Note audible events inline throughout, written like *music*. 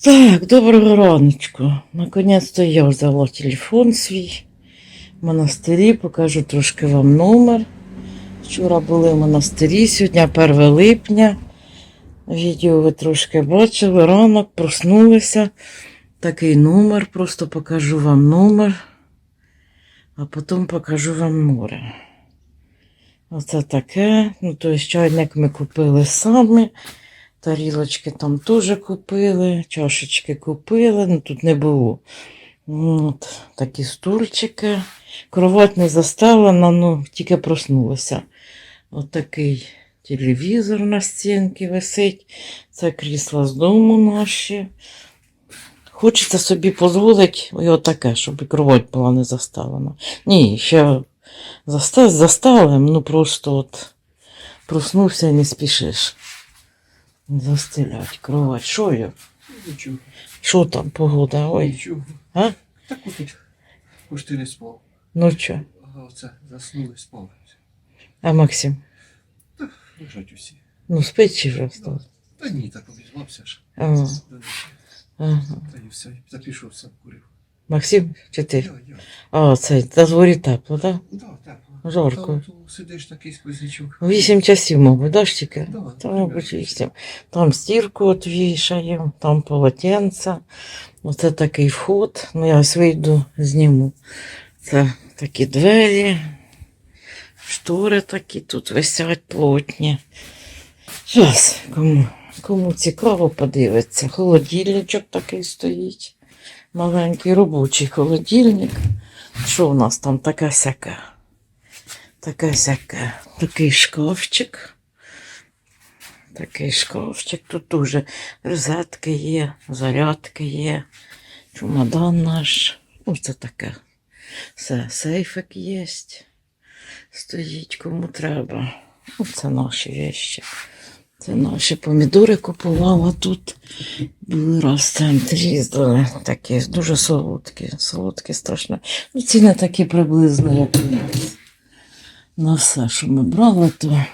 Так, доброго раночку. Наконець-то я взяла телефон свій в монастирі, покажу трошки вам номер. Вчора були в монастирі, сьогодні 1 липня. Відео ви трошки бачили, ранок проснулися. Такий номер, просто покажу вам номер, а потім покажу вам море. Оце таке. Ну, тобто чайник ми купили самі. Тарілочки там теж купили, чашечки купили, ну тут не було. От, такі стульчики. Кровать не заставлена, ну тільки проснулася. От такий телевізор на стінці висить. Це крісла з дому наші. Хочеться собі дозволити і отаке, щоб і кровать була не заставлена. Ні, ще заста- заставимо, ну просто от проснувся і не спішиш. Застелять кровать. Що я? Нічого. Що там погода? Ой. Нічого. А? Так от тут пошти не спав. Ну що? Оце заснули, спав. А Максим? Лежать усі. Ну спить чи вже встав? Та ні, так обізвався ж. Ага. Ага. Та і все. Запішов сам курив. Максим, чи ти? Я, я. А, це на дворі тепло, так? Да, тепло. Жарко. Та, сидиш такий сквознячок. Вісім часів, мабуть, да, ж тільки? Да, Та, мабуть, вісім. Там стірку от вішаємо, там полотенце. Оце такий вход. Ну, я ось вийду, зніму. Це такі двері, штори такі тут висять плотні. Зараз, кому, кому цікаво, подивиться. Холодильничок такий стоїть. Маленький робочий холодильник. Що у нас там таке сяке? Таке сяке. Такий шкафчик. Такий шкафчик. Тут дуже розетки є, зарядки є. Чемодан наш. Оце таке. Все, сейфик є. Стоїть кому треба. Оце наші вещі. Це наші помідори купувала тут. Були раз в центрі їздили. Такі дуже солодкі. Солодкі страшно. Ну, ціни такі приблизно, як у нас. На все, що ми брали, то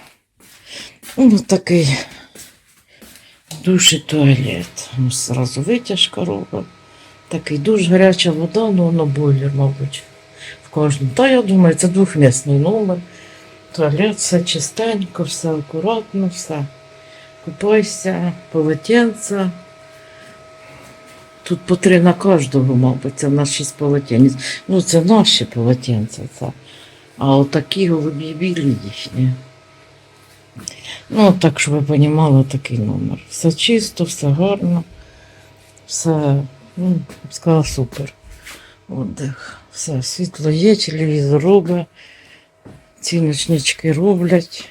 ну, такий душ і туалет. Ну, Зразу витяжка робить. Такий душ, гаряча вода, ну воно бойлер, мабуть, в кожному. Та я думаю, це двохмісний номер. Туалет, все чистенько, все акуратно, все. Купайся, полотенце. Тут по три на кожного, мабуть, це в нас шість полотенець. Ну, це наші полотенця. Це. А отакі голубі білі їхні. Ну, так, щоб ви розуміли, такий номер. Все чисто, все гарно, все, ну, сказала, супер. Отдих. Все, світло є, телевізор робить, ці ночнички роблять.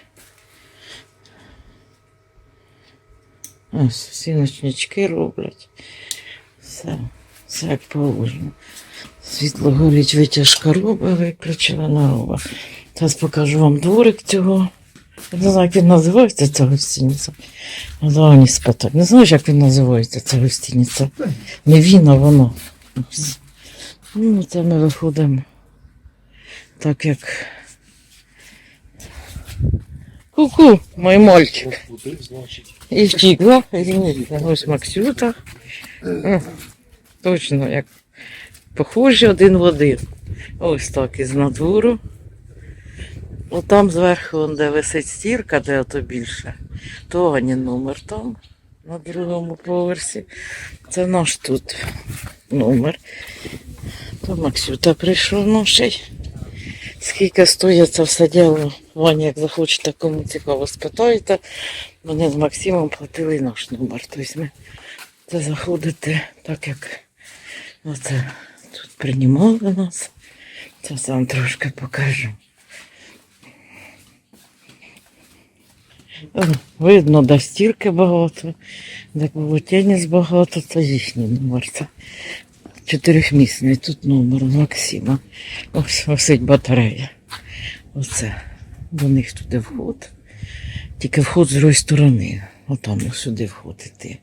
Ось, всі ночнички роблять. Все, все як положено. Світло горить, витяжка робить, виключила на робить. Зараз покажу вам дворик цього. Я не знаю, як він називається, ця гостиниця. Не спитати. Не знаєш, як він називається, ця гостиниця? Не він, воно. Ну, це ми виходимо. Так як. Ку-ку, мой мальчик. І втік, да? Ось Максюта. Точно, як похожі один в один. Ось так із надвору. Отам зверху, де висить стірка, де ото більше, то Ані номер там, на другому поверсі. Це наш тут номер. То Максюта прийшов наший. Скільки стоїть це все діло, Ваня, як захочете, кому цікаво, спитайте. Вони з Максимом платили наш номер. Тобто ми це заходите так, як оце тут приймали нас. Це вам трошки покажу. Видно, де стірки багато, де полотенець багато, це їхній номер. Це чотирьохмісний тут номер Максима. Ось висить батарея. Оце. До них туди вход. Тільки вход з другої сторони. Отам ось сюди вход іти.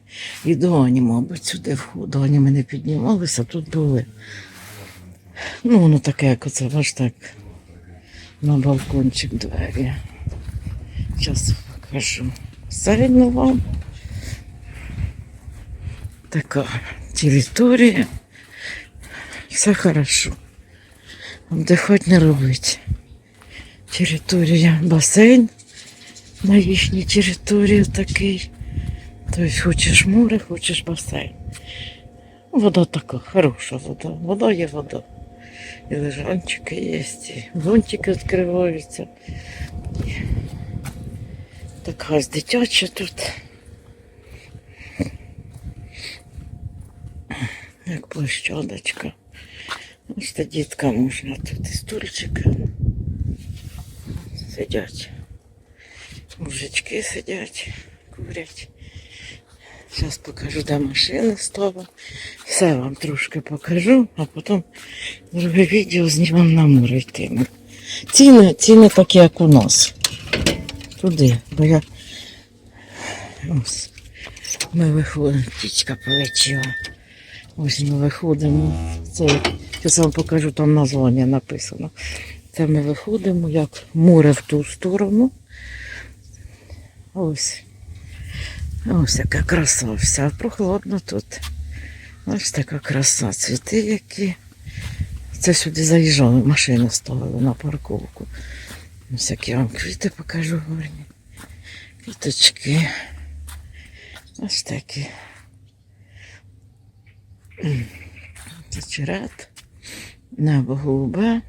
І до Ані, мабуть, сюди вход. До Ані ми не піднімалися, тут були. Ну, воно таке, як оце, бачите, так. На балкончик двері. Зараз покажу. Середньо вам. така територія. Все хорошо. Хоч не робити. Територія басейн на їхній території такий. Тобто хочеш море, хочеш басейн. Вода така, хороша вода. Вода є вода. І лежанчики є, і зонтики відкриваються. Така дитяча тут. Як площадочка. Ось та дітка можна тут і стульчики. Сидять. Мужички сидять, курять. Зараз покажу, де машини ставимо. Все вам трошки покажу, а потім друге відео знімемо на море йтимемо. Ціни, ціни такі, як у нас. Туди, бо я. Ось. Ми виходимо, птічка полетіла. Ось ми виходимо. Це, зараз вам покажу, там названня написано. Це ми виходимо, як море в ту сторону. Ось. Ось яка краса вся. Прохладно тут. Ось така краса. Цвіти які. Це сюди заїжджали, машину ставили на парковку. Ось як я вам квіти покажу гарні. Квіточки. Ось такі. Це черед. Небо голубе.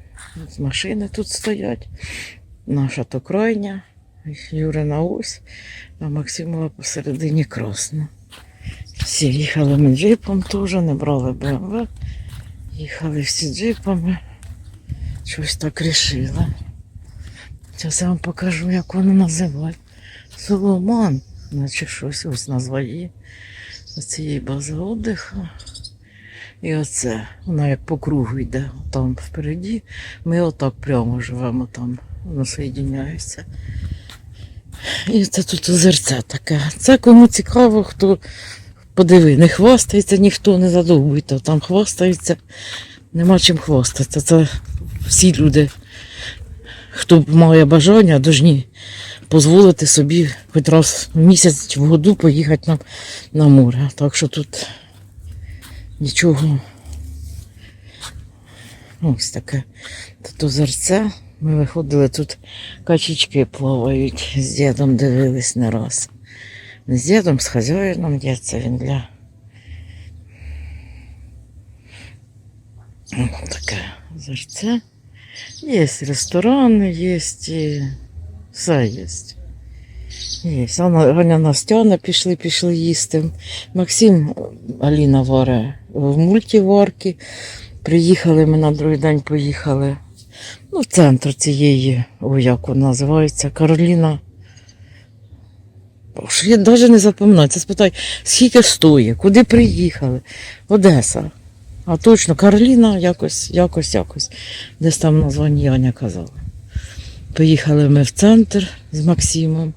Ось машини тут стоять. Наша то крайня. Юрина ось, а Максимова посередині красна. Всі їхали ми джипом теж, не брали БМВ. Їхали всі джипами. Щось так рішили. Зараз я вам покажу, як воно називає. Соломан, наче щось ось назва є. Оцієї бази отдиху. І оце, вона як по кругу йде там впереді. Ми отак прямо живемо там, воно соєдиняється. І це тут озерце таке. Це кому цікаво, хто подиви, не хвастається, ніхто не задовбуйте. Там хвастається, нема чим хвастатися. Це всі люди, хто має бажання, повинні дозволити собі хоч раз в місяць в году поїхати на, на море. Так що тут нічого. Ось таке. Тут озерце. Ми виходили тут качечки плавають, з дідом дивились не раз. З дідом, з хазяїном дід, це він для. Таке озерце. Є ресторани, є і все є. Є. Анна- Аня Настяна пішли, пішли їсти. Максим Аліна варе в мультиварки. Приїхали, ми на другий день поїхали. Ну, центр цієї, ой, як вона називається, Кароліна. Я навіть не запам'ятаю. Спитай, скільки стоїть, куди приїхали? Одеса. А точно, Кароліна якось, якось, якось. Десь там названня Яня казала. Поїхали ми в центр з Максимом.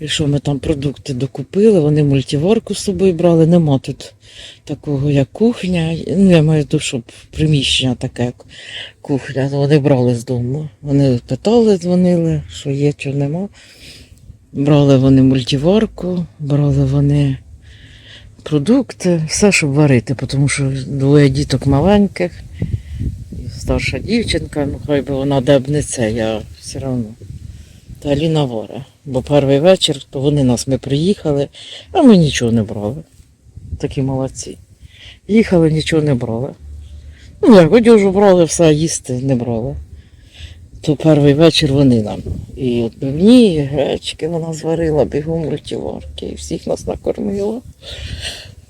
І що ми там продукти докупили, вони мультиварку з собою брали, нема тут такого, як кухня. Ну, я маю в щоб приміщення таке, як кухня. Ну, Вони брали з дому. Вони питали, дзвонили, що є, що нема. Брали вони мультиварку, брали вони продукти, все, щоб варити, тому що двоє діток маленьких, старша дівчинка, ну хай би вона де б не це, я все одно. Та Аліна варе. Бо перший вечір, то вони нас ми приїхали, а ми нічого не брали. Такі молодці. Їхали, нічого не брали. Ну, як одежу брали, все, їсти не брали. То перший вечір вони нам. І отбивні, і гречки вона зварила, бігом мультиварки, і всіх нас накормила.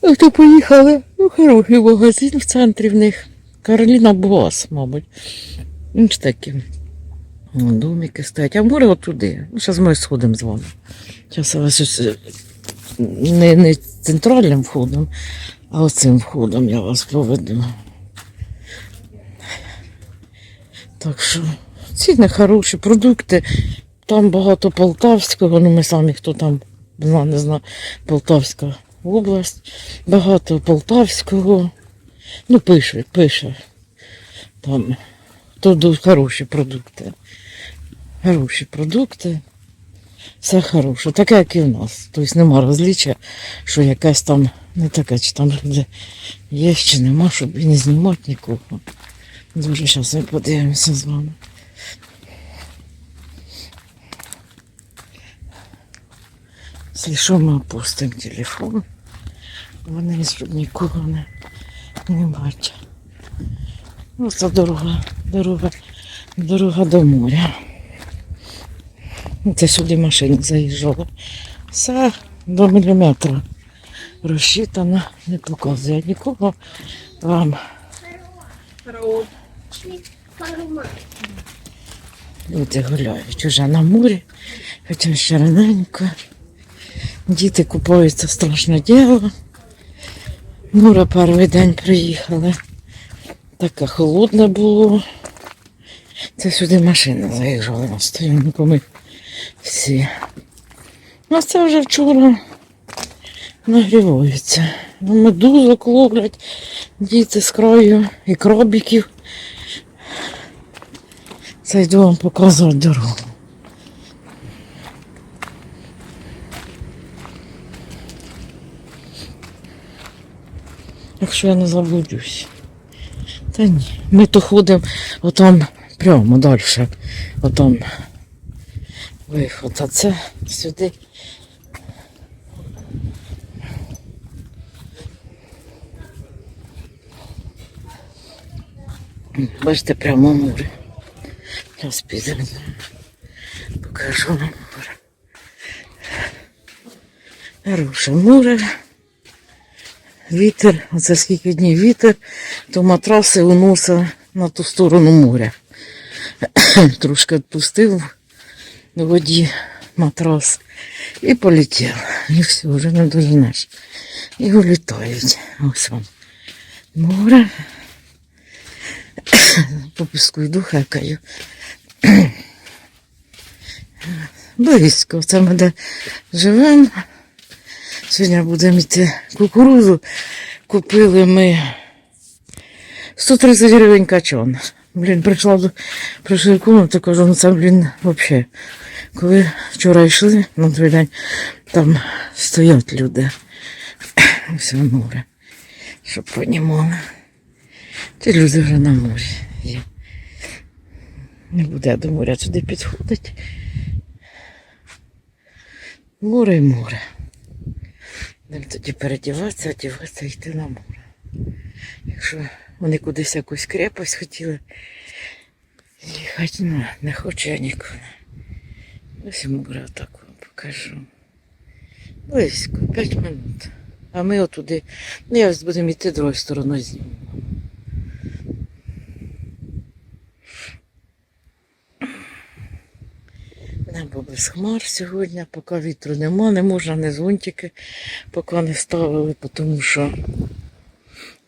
А то поїхали, ну, хороший магазин в центрі в них. Кароліна Бос, мабуть. Ну, такі. Вон Домики стоять, а море отуди. Ну, зараз ми сходимо з вами. Зараз я вас е, не, не центральним входом, а оцим входом я вас поведу. Так що ціни хороші, продукти. Там багато полтавського, ну ми самі хто там зна, не знаю, Полтавська область, багато полтавського. Ну, пише, пише. Там то хороші продукти. Хороші продукти. Все хороше, таке, як і в нас. Тобто нема розліччя, що якась там не таке, чи там де є, чи нема, щоб і не знімати нікого. Дуже зараз ми подивимося з вами. Якщо ми опустимо телефон. Вони щоб нікого не, не бачать. Ну, це дорога, дорога, дорога до моря. Ну, Це сюди машина заїжджала. Все до міліметра розчитано, не показує нікого вам. Люди гуляють уже на морі, хоча ще раненько. Діти купаються страшне діло. Мура перший день приїхали. Таке холодне було. Це сюди машина заїжджала на стоянку. Ми всі. А це вже вчора нагріваються. Ну, Медузок ловлять діти з краю і крабіків. Це йду вам показувати дорогу. Якщо я не заблудюсь. Та ні. Ми то ходимо отам прямо далі. Отам виход. А це сюди. Бачите, прямо море. Зараз підемо. Покажу вам море. Хороше море. Вітер, оце скільки днів вітер, то матраси уносить на ту сторону моря. Трошки відпустив на воді матрас і полетів. І все, вже не доженеш. І улітають. Ось вам море. По піску йду, хекаю. Близько, це ми де живемо. Сьогодні будемо йти кукурузу. Купили ми 130 гривень качан. Блін, прийшла до прийшли комнату, кажу, ну це, блін, взагалі. Коли вчора йшли на той день, там стоять люди. Все море. Щоб понімали. Ті люди вже на морі є. Не буде до моря сюди підходить. Море і море. Будемо тоді передіватися, одіватися йти на море. Якщо вони кудись якусь крепость хотіли їхати, не хочу я нікуди. Ось море отак вам покажу. Близько, 5 минут. А ми отуди, ну я будемо йти другою стороною знімемо. Небо без хмар сьогодні, поки вітру нема, не можна не зонтики, поки не ставили, тому що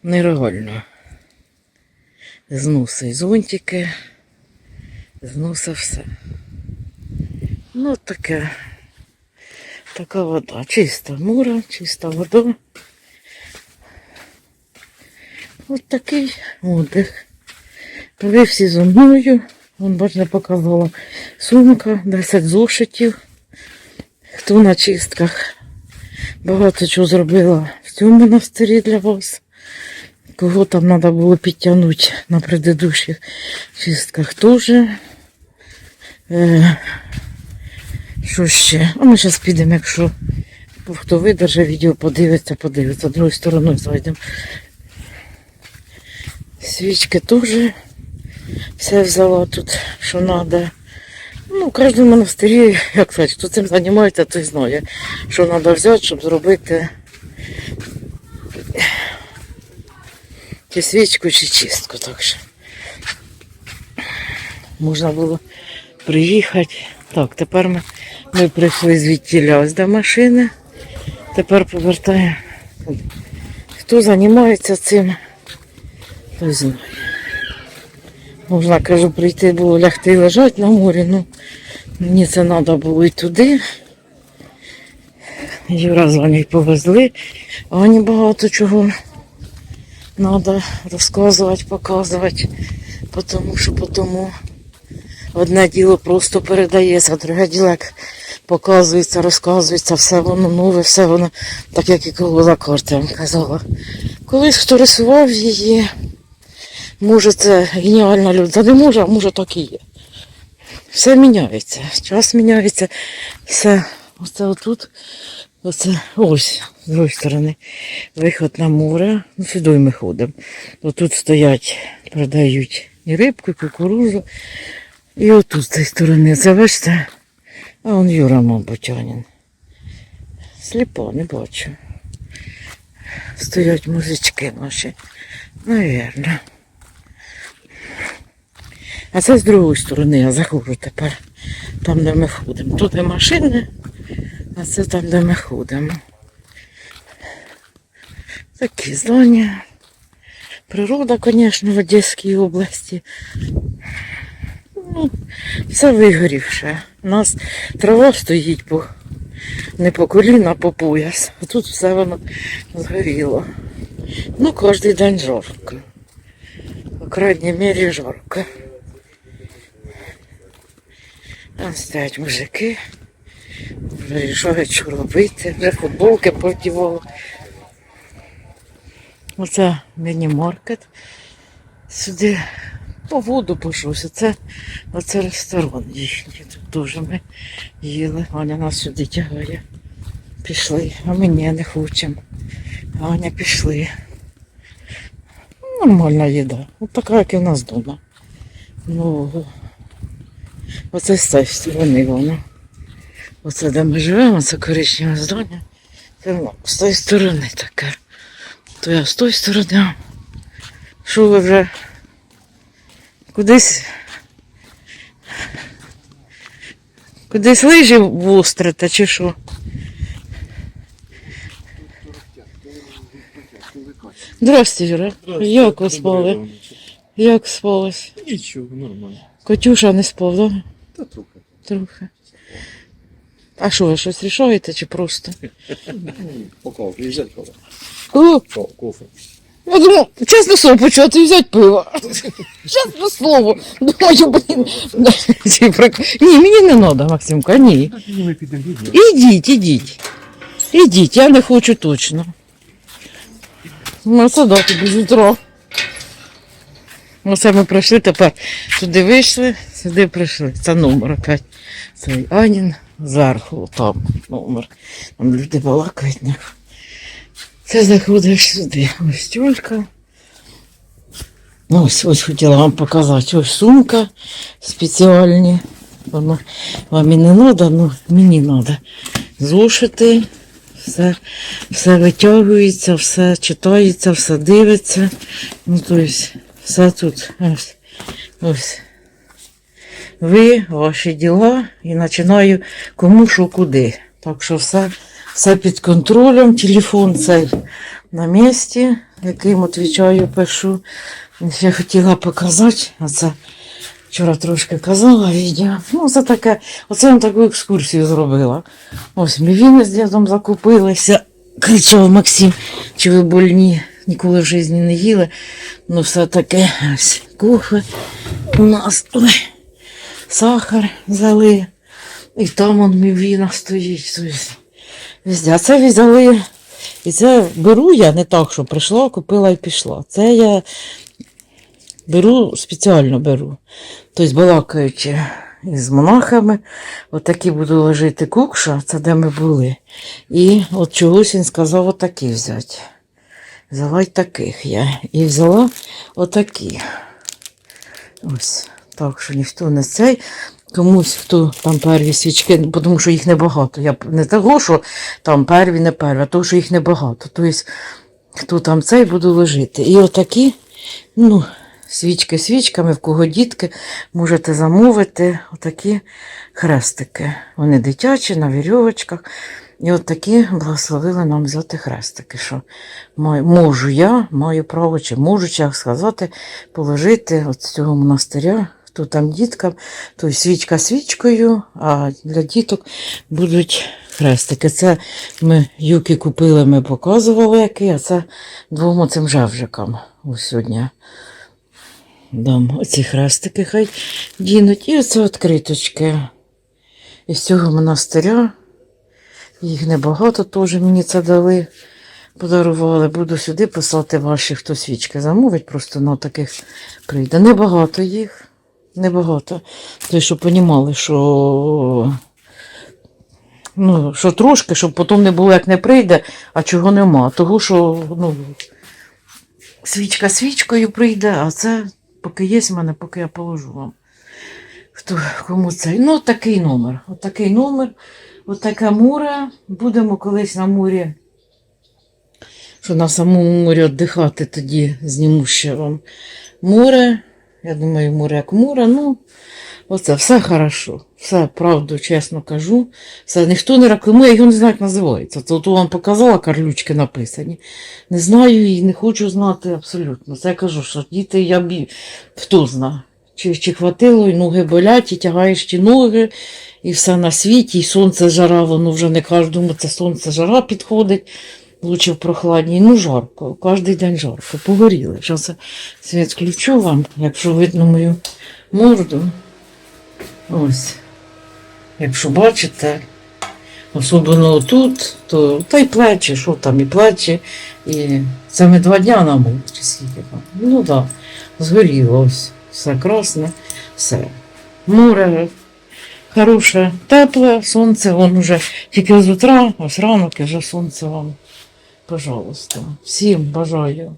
нереально. Зносить зонтики, зносить все. Ну таке, така вода, чиста море, чиста вода. Ось такий отдих. Ви всі зі мною. Вон, бачите, показала сумка, 10 зошитів. Хто на чистках. Багато чого зробила в цьому монастирі для вас. Кого там треба було підтягнути на предыдущих чистках теж. Е, що ще? А ми зараз підемо, якщо хто видержить відео, подивиться, подивиться. Другою стороною зайдемо. Свічки теж все взяла тут, що треба. Ну, в кожному монастирі, як сказати, хто цим займається, той знає, що треба взяти, щоб зробити чи свічку, чи чистку. Так що можна було приїхати. Так, тепер ми, ми прийшли звідтіля ось до машини. Тепер повертаємо. Хто займається цим, той знає. Можна, кажу, прийти було лягти і лежати на морі, ну мені це треба було і туди. Юра з вами повезли, а мені багато чого треба розказувати, показувати, тому що тому одне діло просто передається, а друге діло, як показується, розказується, все воно нове, все воно, так як і колода карти, я казала. Колись хто рисував її, може це геніальна людина, не може, а може так і є. Все міняється, час міняється, все. Оце отут, оце ось, з другої сторони, виход на море. Ну, сюди ми ходимо. Отут стоять, продають і рибку, і кукурузу. І отут з цієї сторони, бачите, а он Юра, мабуть, Анін. Сліпо, не бачу. Стоять музички наші. Навірно. А це з другої сторони я заходжу тепер. Там, де ми ходимо. Тут і машини, а це там, де ми ходимо. Такі здання. Природа, звісно, в Одеській області. Ну, все вигорівше. У нас трава стоїть по, не по коліна, а по пояс. А тут все воно згоріло. Ну, кожен день жарко. По крайній мірі жарко. Там стоять мужики. Вже що робити. Вже футболки Оце міні-маркет. Сюди по воду пішовся. Це оце ресторан їхній. Тут дуже ми їли. Аня нас сюди тягає. Пішли, а ми ні, не хочемо. Аня пішли. Нормальна їда. От така, як і в нас вдома. Ну, оце з цієї сторони воно. Оце де ми живемо, це коричневе здання. Це з тієї сторони таке. То я з тої сторони. Що ви вже кудись. Кудись лижі вострите, чи що? Здрасте, Юра. Як ви спали? Як спалось? Нічого, нормально. Котюша не спав, да? Та трохи. Трохи. А що, ви щось рішаєте чи просто? Поклав, взяти кофе. О, О, кофе. я думав, чесне слово, почати взяти пиво. Чесне слово. Думаю, блін. ці прик- Ні, мені не треба, Максимка, ні. Так, ми підемо відео. Ідіть, ідіть. Ідіть, я не хочу точно. Ну, це да, тобі з утра. Оце ми прийшли тепер. Туди вийшли, сюди прийшли. Це номер опять. Цей Анін зверху, там номер. Там люди балакають. не. Це заходиш сюди. Ось тюлька. Ось, ось хотіла вам показати. Ось сумка спеціальні. Воно вам і не треба, ну мені треба. Зошити, все, все витягується, все читається, все дивиться. Ну, тобто, все тут. Ось. Ось. Ви, ваші діла, і починаю кому що куди. Так що все, все під контролем. Телефон цей на місці, яким відповідаю, пишу. Я хотіла показати, а це вчора трошки казала відео. Ну, це таке, оце я вам таку екскурсію зробила. Ось мівіни з дідом закупилися. Кричав Максим, чи ви больні, ніколи в житті не їли. Ну, все таке ось кофе у нас. Ой, сахар взяли. І там он мівіна стоїть. Везде. Це взяли. І це беру я не так, що прийшла, купила і пішла. Це я беру, спеціально беру. Тобто, балакаючи із монахами, отакі буду ложити кукша, це де ми були. І от чогось він сказав отакі взяти. Взяла й таких я. І взяла отакі. Ось. Так що ніхто не цей. Комусь, хто там перві свічки, тому що їх небагато. Я не того, що там перві, не перві, а того, що їх небагато. Тобто, хто там цей буду ложити. І отакі, ну, свічки свічками, в кого дітки, можете замовити отакі хрестики. Вони дитячі, на вірьовочках. І от такі благословили нам взяти хрестики, що можу я, маю право, чи можу, як сказати, положити от з цього монастиря, хто там діткам, то свічка свічкою, а для діток будуть хрестики. Це ми юки купили, ми показували які, а це двом оцим жевжикам ось сьогодні. Дам оці хрестики хай дінуть. І оце відкриточки. із цього монастиря. Їх небагато теж мені це дали, подарували. Буду сюди писати ваші, хто свічки замовить, просто на таких прийде. Небагато їх. Небагато. Тобто, щоб понімали, що, ну, що трошки, щоб потім не було, як не прийде, а чого нема. Того, що ну, свічка свічкою прийде, а це поки є в мене, поки я положу вам. Хто кому це? Ну, такий номер. От такий номер, от таке море. Будемо колись на морі. Що на самому морі віддихати, тоді зніму ще вам море. Я думаю, море як море. Ну, оце все хорошо. Все, правду, чесно кажу. Все, ніхто не рекламує, його не знаю, як називається. От вам показала карлючки написані. Не знаю і не хочу знати абсолютно. Це я кажу, що діти я б хто знає. Чи, чи хватило, і ноги болять, і тягаєш ті ноги, і все на світі, і сонце жара, воно вже не кожному це сонце жара підходить. Лучше в прохладній. Ну, жарко, кожен день жарко, погоріли. Зараз світ включу вам, якщо видно мою морду. Ось. Якщо бачите, особливо тут, то та й плечі, що там, і плечі. І ми два дня на морі, чи скільки там. Ну так, да, згоріло ось. Все красне, все. Море хороше, тепле, сонце, вон уже тільки з утра, ось ранок і вже сонце вам. Пожалуйста. Всім бажаю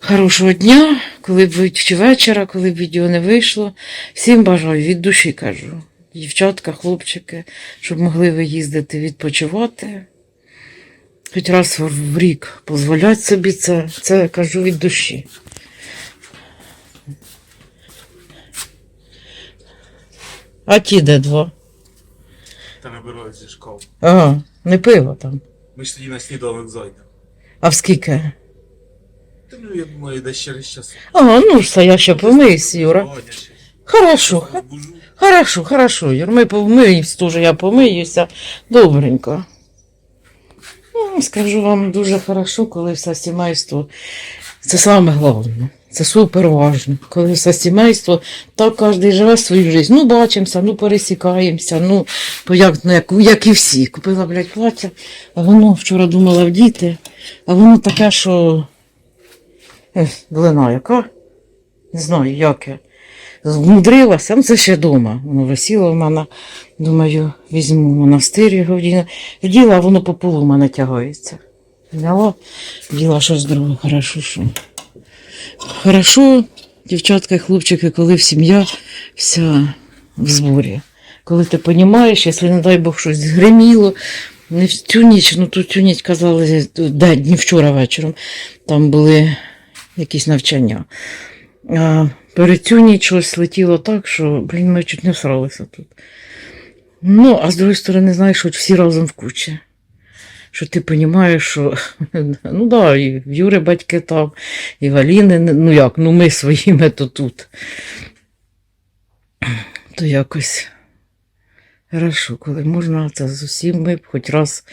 хорошого дня, коли б чи вечора, коли б відео не вийшло. Всім бажаю від душі кажу. Дівчатка, хлопчики, щоб могли ви їздити відпочивати. Хоч раз в в рік дозволять собі це, це кажу від душі. А ті де два? Та набирають зі школи. Ага, не пиво там. Ми ж тоді на сніданок зайдемо. А в скільки? Та ну я думаю, десь через час. А, ну ж, це я ще помиюсь, Юра. Сьогодні ще. Хорошо, Бужу. хорошо, хорошо, Юр. Ми помиюсь, теж я помиюся. Добренько. Ну, скажу вам дуже хорошо, коли все сімейство. Це саме головне. Це супер важно. Коли все сімейство, так кожен живе свою життя. Ну, бачимося, ну пересікаємося, ну, як, ну, як, як і всі. Купила, блядь, плаття, а воно вчора думала вдіти, а воно таке, що. Ех, Длина яка? Не знаю, яке. Змудрилася, ну це ще вдома. Воно висіло в мене. Думаю, візьму монастир його. Вділа, а воно по полу в мене тягається. Взяла, вділа щось друге, хорошо, що. Хорошо, дівчатка і хлопчики, коли в сім'я вся в зборі. Коли ти розумієш, якщо, не дай Бог, щось згриміло, не в цю ніч, ну тут цю ніч казали, день, не вчора вечором, там були якісь навчання. А перед цю ніч щось летіло так, що, блін, ми чуть не всралися тут. Ну, а з другої сторони, знаєш, от всі разом в кучі. Що ти розумієш, що *laughs* ну да, і Юри батьки там, і в Аліни, ну як, ну ми своїми то тут. То якось хорошо, коли можна це з усіми, хоч раз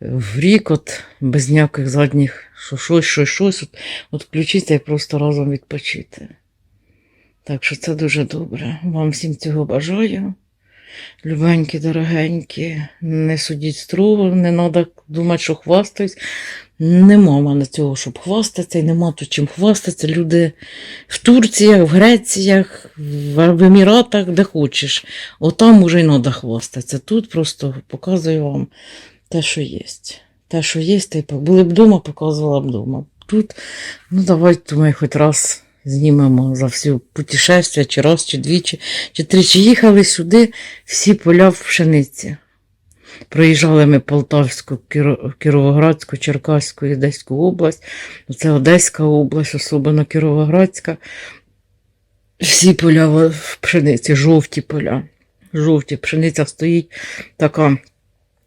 в рік, от без ніяких задніх, що щось, щось, щось, от, от включитися і просто разом відпочити. Так що це дуже добре. Вам всім цього бажаю. Любенькі, дорогенькі, не судіть строго, не треба думати, що хвастаюсь. Нема в мене цього, щоб хвастатися, і нема тут чим хвастатися. Люди в Турціях, в Греціях, в Еміратах, де хочеш. Отам уже й треба хвастатися. Тут просто показую вам те, що є. Те, що є, й були б вдома, показувала б вдома. Тут, ну давайте, думаю, хоч раз знімемо за всю путешествие, чи раз, чи двічі, чи тричі. Їхали сюди всі поля в пшениці. Проїжджали ми Полтавську, Кіровоградську, Черкаську і Одеську область. Це Одеська область, особливо Кіровоградська. Всі поля в пшениці, жовті поля. Жовті пшениця стоїть така.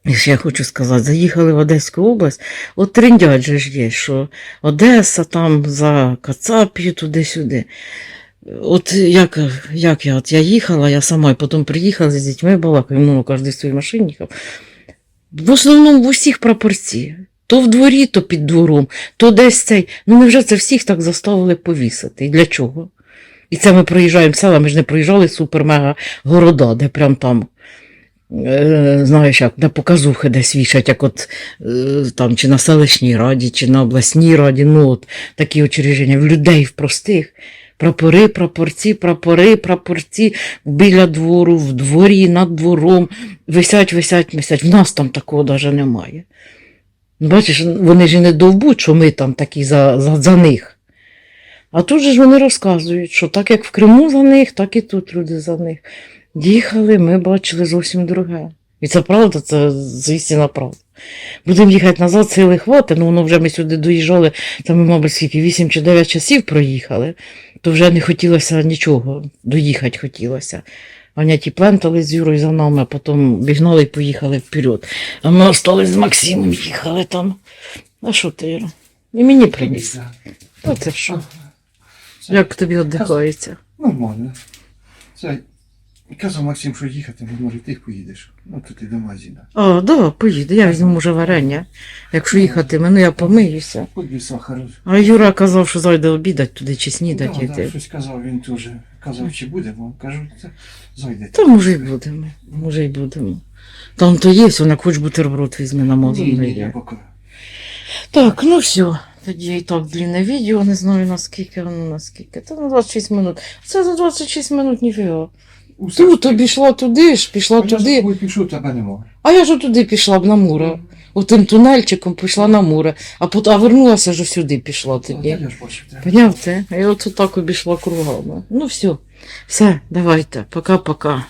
Я хочу сказати, заїхали в Одеську область, от трендять же ж є, що Одеса там за Кацапію туди-сюди. От як, як я? От я їхала, я сама, і потім приїхала з дітьми балакаю, ну, кожен в своїй машині їхав. В основному в усіх пропорції. То в дворі, то під двором, то десь цей. Ну невже це всіх так заставили повісити? І для чого? І це ми проїжджаємо села, ми ж не проїжджали супер-мега города, де прям там. Е, знаєш, як на показухи десь вішать, як от е, там чи на селищній раді, чи на обласній раді, ну от такі учреждення, в людей в простих. Прапори, прапорці, прапори, прапорці біля двору, в дворі, над двором. Висять, висять, висять. В нас там такого навіть немає. Бачиш, вони ж не довбуть, що ми там такі за, за, за них. А тут же ж вони розказують, що так як в Криму за них, так і тут люди за них. Їхали, ми бачили зовсім друге. І це правда, це звістіна правда. Будемо їхати назад, сили хвати, ну воно вже ми сюди доїжджали, там ми, мабуть, скільки 8 чи 9 часів проїхали, то вже не хотілося нічого, доїхати хотілося. Аня ті плентали з Юрою за нами, а потім бігнули і поїхали вперед. А ми остались з Максимом, їхали там. А що ти, Іра? І мені приніс. А це що? Як тобі віддихається? Нормально. Це казав Максим, що їхати, може ти поїдеш. Ну тут і до магазина. А, да, поїду. Я візьму вже варення. Якщо їхатиме, ну я помиюся. Би сахар. А Юра казав, що зайде обідати туди чи снідати. Да, йти. да, щось казав, він теж казав, чи будемо. Кажу, це зайде. Та може й будемо. Може й будемо. Там то є, вона хоч бутерброд візьме на Ні, ні, я поки. Так, ну все. Тоді і так длинне відео, не знаю наскільки воно наскільки. Та на 26 минут. Це за 26 минут ніфіга. Усе Тут обійшла туди ж, пішла Я туди. Ой, пішов, тебе. А я ж туди пішла б на мура. Отим тунельчиком пішла на мура, а, пот- а вернулася ж сюди пішла Та тоді. Я ж бачив тебе. Поняв ти? Я от так обійшла кругами. Ну все, все, давайте, пока-пока.